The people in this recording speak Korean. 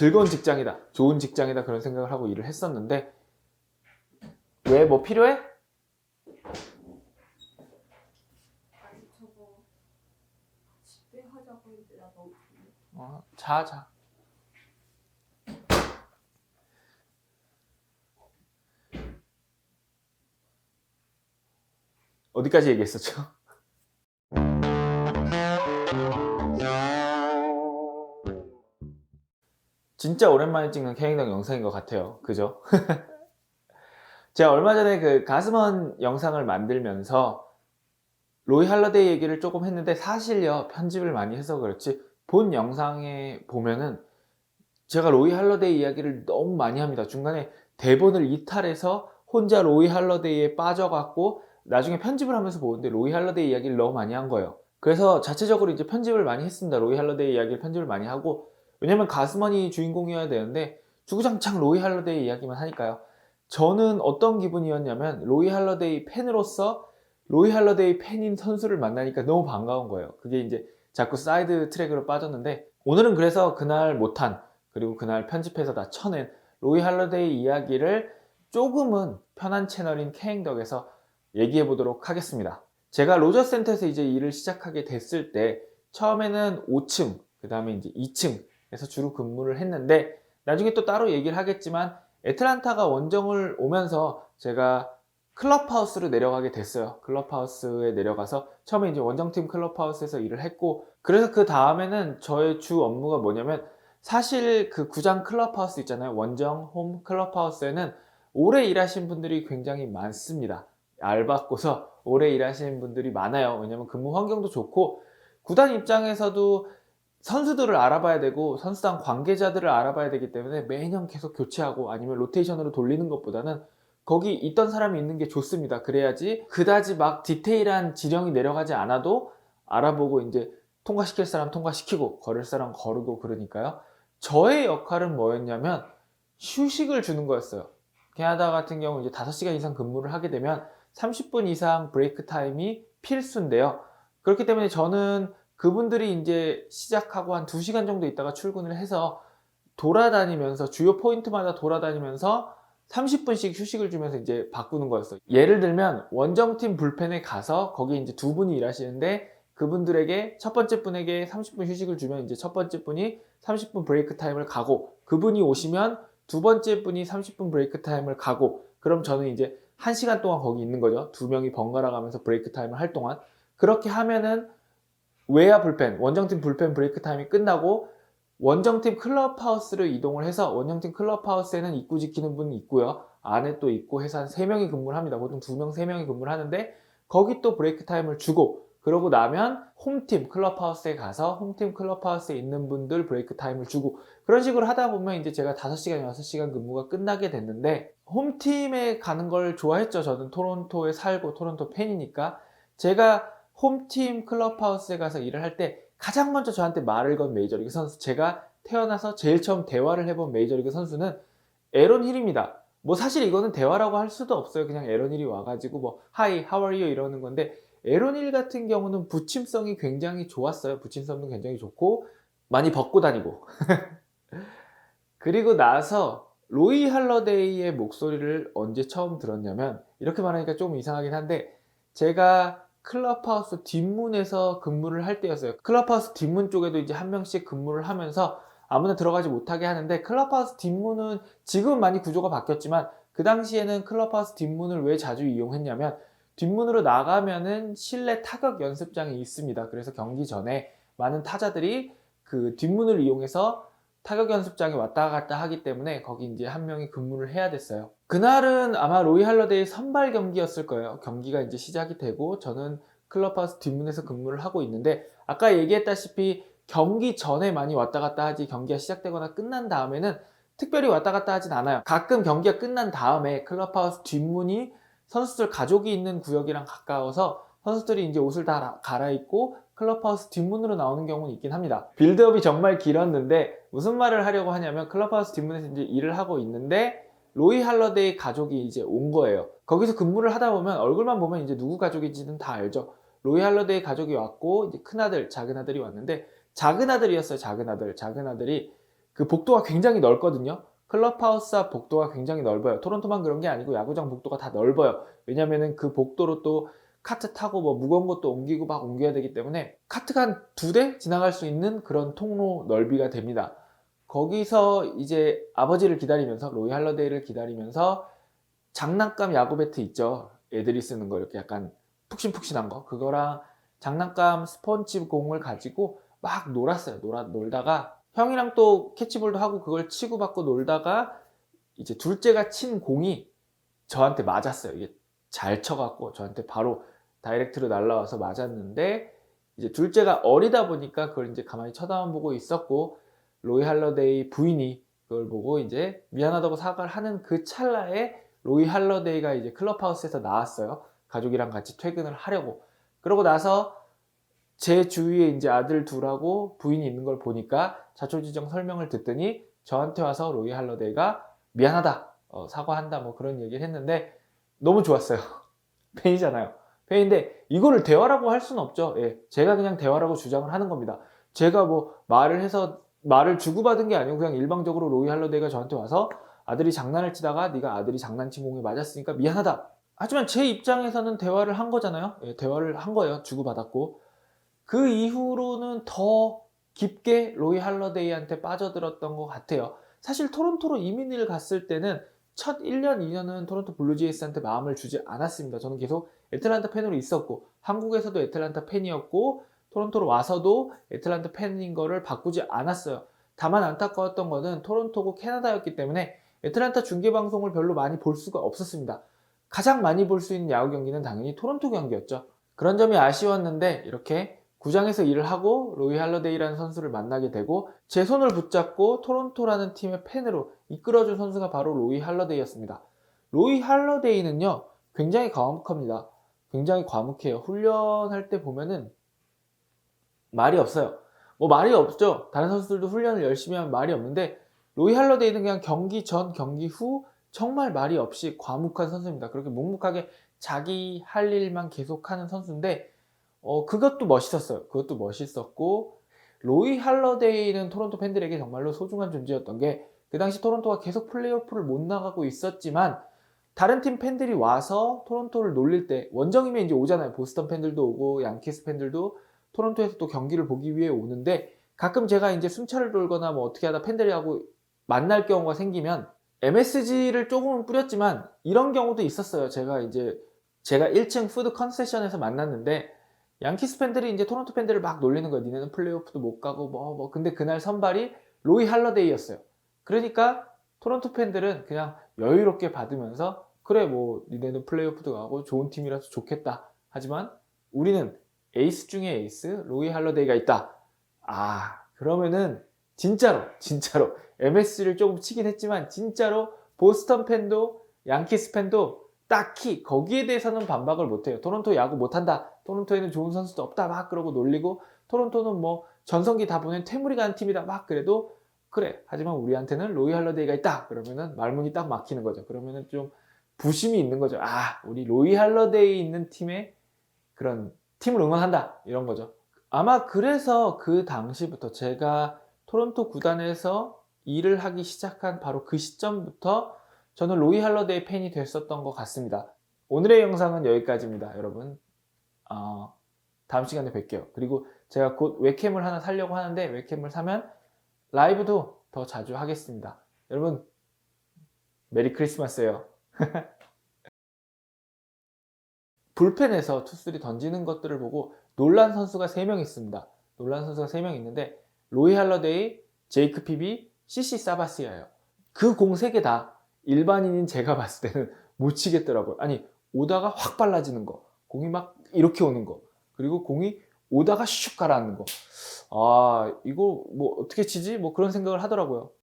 즐거운 직장이다, 좋은 직장이다 그런 생각을 하고 일을 했었는데 왜 뭐 필요해? 어, 자, 자. 어디까지 얘기했었죠? 진짜 오랜만에 찍는 캐행당 영상인 것 같아요. 그죠? 제가 얼마 전에 그 가스먼 영상을 만들면서 로이 할러데이 얘기를 조금 했는데 사실요 편집을 많이 해서 그렇지 본 영상에 보면은 제가 로이 할러데이 이야기를 너무 많이 합니다. 중간에 대본을 이탈해서 혼자 로이 할러데이에 빠져갖고 나중에 편집을 하면서 보는데 로이 할러데이 이야기를 너무 많이 한 거예요. 그래서 자체적으로 이제 편집을 많이 했습니다. 로이 할러데이 이야기를 편집을 많이 하고 왜냐면 가스먼이 주인공이어야 되는데 주구장창 로이 할러데이 이야기만 하니까요. 저는 어떤 기분이었냐면 로이 할러데이 팬으로서 로이 할러데이 팬인 선수를 만나니까 너무 반가운 거예요. 그게 이제 자꾸 사이드 트랙으로 빠졌는데 오늘은 그래서 그날 못한 그리고 그날 편집해서 다 쳐낸 로이 할러데이 이야기를 조금은 편한 채널인 케행덕에서 얘기해 보도록 하겠습니다. 제가 로저 센터에서 이제 일을 시작하게 됐을 때 처음에는 5층, 그 다음에 이제 2층 에서 주로 근무를 했는데 나중에 또 따로 얘기를 하겠지만 애틀란타가 원정을 오면서 제가 클럽하우스로 내려가게 됐어요. 클럽하우스에 내려가서 처음에 이제 원정팀 클럽하우스에서 일을 했고 그래서 그 다음에는 저의 주 업무가 뭐냐면 사실 그 구장 클럽하우스 있잖아요. 원정 홈 클럽하우스에는 오래 일하신 분들이 굉장히 많습니다. 얇았고서 오래 일하시는 분들이 많아요. 왜냐면 근무 환경도 좋고 구단 입장에서도 선수들을 알아봐야 되고 선수단 관계자들을 알아봐야 되기 때문에 매년 계속 교체하고 아니면 로테이션으로 돌리는 것보다는 거기 있던 사람이 있는 게 좋습니다. 그래야지 그다지 막 디테일한 지령이 내려가지 않아도 알아보고 이제 통과시킬 사람 통과시키고 걸을 사람 거르고 그러니까요. 저의 역할은 뭐였냐면 휴식을 주는 거였어요. 캐나다 같은 경우 이제 5시간 이상 근무를 하게 되면 30분 이상 브레이크 타임이 필수인데요. 그렇기 때문에 저는 그분들이 이제 시작하고 한 2시간 정도 있다가 출근을 해서 돌아다니면서 주요 포인트마다 돌아다니면서 30분씩 휴식을 주면서 이제 바꾸는 거였어요. 예를 들면 원정팀 불펜에 가서 거기 이제 두 분이 일하시는데 그분들에게 첫 번째 분에게 30분 휴식을 주면 이제 첫 번째 분이 30분 브레이크 타임을 가고 그분이 오시면 두 번째 분이 30분 브레이크 타임을 가고 그럼 저는 이제 1시간 동안 거기 있는 거죠. 두 명이 번갈아 가면서 브레이크 타임을 할 동안 그렇게 하면은 외야 불펜, 원정팀 불펜 브레이크 타임이 끝나고 원정팀 클럽하우스로 이동을 해서 원정팀 클럽하우스에는 입구 지키는 분이 있고요. 안에 또 있고 해서 한 3명이 근무를 합니다. 보통 2명, 3명이 근무를 하는데 거기 또 브레이크 타임을 주고 그러고 나면 홈팀 클럽하우스에 가서 홈팀 클럽하우스에 있는 분들 브레이크 타임을 주고 그런 식으로 하다 보면 이제 제가 5시간, 6시간 근무가 끝나게 됐는데 홈팀에 가는 걸 좋아했죠. 저는 토론토에 살고 토론토 팬이니까 제가 홈팀 클럽하우스에 가서 일을 할 때 가장 먼저 저한테 말을 건 메이저리그 선수 제가 태어나서 제일 처음 대화를 해본 메이저리그 선수는 에런 힐입니다. 뭐 사실 이거는 대화라고 할 수도 없어요. 그냥 에런 힐이 와가지고 뭐 하이, you 이러는 건데 에런 힐 같은 경우는 부침성이 굉장히 좋았어요. 부침성도 굉장히 좋고 많이 벗고 다니고 그리고 나서 로이 할러데이의 목소리를 언제 처음 들었냐면 이렇게 말하니까 조금 이상하긴 한데 제가 클럽하우스 뒷문에서 근무를 할 때였어요. 클럽하우스 뒷문 쪽에도 이제 한 명씩 근무를 하면서 아무나 들어가지 못하게 하는데 클럽하우스 뒷문은 지금은 많이 구조가 바뀌었지만 그 당시에는 클럽하우스 뒷문을 왜 자주 이용했냐면 뒷문으로 나가면은 실내 타격 연습장이 있습니다. 그래서 경기 전에 많은 타자들이 그 뒷문을 이용해서 타격 연습장에 왔다 갔다 하기 때문에 거기 이제 한 명이 근무를 해야 됐어요. 그날은 아마 로이 할러데이 선발 경기였을 거예요. 경기가 이제 시작이 되고 저는 클럽하우스 뒷문에서 근무를 하고 있는데 아까 얘기했다시피 경기 전에 많이 왔다 갔다 하지 경기가 시작되거나 끝난 다음에는 특별히 왔다 갔다 하진 않아요. 가끔 경기가 끝난 다음에 클럽하우스 뒷문이 선수들 가족이 있는 구역이랑 가까워서 선수들이 이제 옷을 다 갈아입고 클럽하우스 뒷문으로 나오는 경우는 있긴 합니다. 빌드업이 정말 길었는데 무슨 말을 하려고 하냐면 클럽하우스 뒷문에서 이제 일을 하고 있는데 로이 할러데이 가족이 이제 온 거예요. 거기서 근무를 하다 보면 얼굴만 보면 이제 누구 가족인지는 다 알죠. 로이 할러데이 가족이 왔고 이제 큰 아들, 작은 아들이 왔는데 작은 아들이었어요. 작은 아들, 작은 아들이 그 복도가 굉장히 넓거든요. 클럽하우스 앞 복도가 굉장히 넓어요. 토론토만 그런 게 아니고 야구장 복도가 다 넓어요. 왜냐면은 그 복도로 또 카트 타고 뭐 무거운 것도 옮기고 막 옮겨야 되기 때문에 카트가 한 두 대 지나갈 수 있는 그런 통로 넓이가 됩니다. 거기서 이제 아버지를 기다리면서 로이 할러데이를 기다리면서 장난감 야구 배트 있죠. 애들이 쓰는 거 이렇게 약간 푹신푹신한 거 그거랑 장난감 스펀지 공을 가지고 막 놀았어요. 놀아 놀다가 형이랑 또 캐치볼도 하고 그걸 치고 받고 놀다가 이제 둘째가 친 공이 저한테 맞았어요. 이게 잘 쳐갖고 저한테 바로 다이렉트로 날라와서 맞았는데 이제 둘째가 어리다 보니까 그걸 이제 가만히 쳐다만 보고 있었고 로이 할러데이 부인이 그걸 보고 이제 미안하다고 사과를 하는 그 찰나에 로이 할러데이가 이제 클럽하우스에서 나왔어요. 가족이랑 같이 퇴근을 하려고. 그러고 나서 제 주위에 이제 아들 둘하고 부인이 있는 걸 보니까 자초지정 설명을 듣더니 저한테 와서 로이 할러데이가 미안하다, 어, 사과한다 뭐 그런 얘기를 했는데 너무 좋았어요. 팬이잖아요. 팬인데 이거를 대화라고 할 수는 없죠. 예, 제가 그냥 대화라고 주장을 하는 겁니다. 제가 뭐 말을 해서 말을 주고받은 게 아니고 그냥 일방적으로 로이 할러데이가 저한테 와서 아들이 장난을 치다가 네가 아들이 장난친 공에 맞았으니까 미안하다. 하지만 제 입장에서는 대화를 한 거잖아요. 예, 대화를 한 거예요. 주고받았고. 그 이후로는 더 깊게 로이 할러데이한테 빠져들었던 것 같아요. 사실 토론토로 이민을 갔을 때는 첫 1년, 2년은 토론토 블루제이스한테 마음을 주지 않았습니다. 저는 계속 애틀란타 팬으로 있었고, 한국에서도 애틀란타 팬이었고, 토론토로 와서도 애틀란타 팬인 거를 바꾸지 않았어요. 다만 안타까웠던 거는 토론토고 캐나다였기 때문에 애틀란타 중계 방송을 별로 많이 볼 수가 없었습니다. 가장 많이 볼 수 있는 야구 경기는 당연히 토론토 경기였죠. 그런 점이 아쉬웠는데 이렇게 구장에서 일을 하고 로이 할러데이라는 선수를 만나게 되고 제 손을 붙잡고 토론토라는 팀의 팬으로 이끌어준 선수가 바로 로이 할러데이였습니다. 로이 할러데이는요 굉장히 과묵합니다. 굉장히 과묵해요. 훈련할 때 보면은 말이 없어요. 뭐 말이 없죠. 다른 선수들도 훈련을 열심히 하면 말이 없는데 로이 할러데이는 그냥 경기 전, 경기 후 정말 말이 없이 과묵한 선수입니다. 그렇게 묵묵하게 자기 할 일만 계속하는 선수인데 어, 그것도 멋있었어요. 그것도 멋있었고 로이 할러데이는 토론토 팬들에게 정말로 소중한 존재였던 게 그 당시 토론토가 계속 플레이오프를 못 나가고 있었지만 다른 팀 팬들이 와서 토론토를 놀릴 때 원정이면 이제 오잖아요. 보스턴 팬들도 오고 양키스 팬들도 토론토에서 또 경기를 보기 위해 오는데 가끔 제가 이제 순찰을 돌거나 뭐 어떻게 하다 팬들하고 만날 경우가 생기면 MSG를 조금은 뿌렸지만 이런 경우도 있었어요. 제가 이제 제가 1층 푸드 컨세션에서 만났는데 양키스 팬들이 이제 토론토 팬들을 막 놀리는 거예요. 니네는 플레이오프도 못 가고 뭐 뭐 근데 그날 선발이 로이 할러데이였어요. 그러니까 토론토 팬들은 그냥 여유롭게 받으면서 그래 뭐 니네는 플레이오프도 가고 좋은 팀이라서 좋겠다. 하지만 우리는 에이스 중에 에이스 로이 할러데이가 있다. 아 그러면은 진짜로 진짜로 MSG를 조금 치긴 했지만 진짜로 보스턴 팬도 양키스 팬도 딱히 거기에 대해서는 반박을 못해요. 토론토 야구 못한다. 토론토에는 좋은 선수도 없다. 막 그러고 놀리고 토론토는 뭐 전성기 다 보낸 퇴물이 가는 팀이다. 막 그래도 그래. 하지만 우리한테는 로이 할러데이가 있다. 그러면은 말문이 딱 막히는 거죠. 그러면은 좀 부심이 있는 거죠. 아, 우리 로이 할러데이 있는 팀에 그런 팀을 응원한다. 이런 거죠. 아마 그래서 그 당시부터 제가 토론토 구단에서 일을 하기 시작한 바로 그 시점부터 저는 로이 할러데이 팬이 됐었던 것 같습니다. 오늘의 영상은 여기까지입니다, 여러분. 어, 다음 시간에 뵐게요. 그리고 제가 곧 웹캠을 하나 사려고 하는데 웹캠을 사면 라이브도 더 자주 하겠습니다. 여러분, 메리 크리스마스예요. 불펜에서 투수들이 던지는 것들을 보고 놀란 선수가 3명 있습니다. 놀란 선수가 3명 있는데 로이 할러데이, 제이크 피비, CC 사바시아예요. 그 공 3개 다 일반인인 제가 봤을 때는 못 치겠더라고요. 아니 오다가 확 빨라지는 거, 공이 막 이렇게 오는 거, 그리고 공이 오다가 슉 가라앉는 거. 아 이거 뭐 어떻게 치지? 뭐 그런 생각을 하더라고요.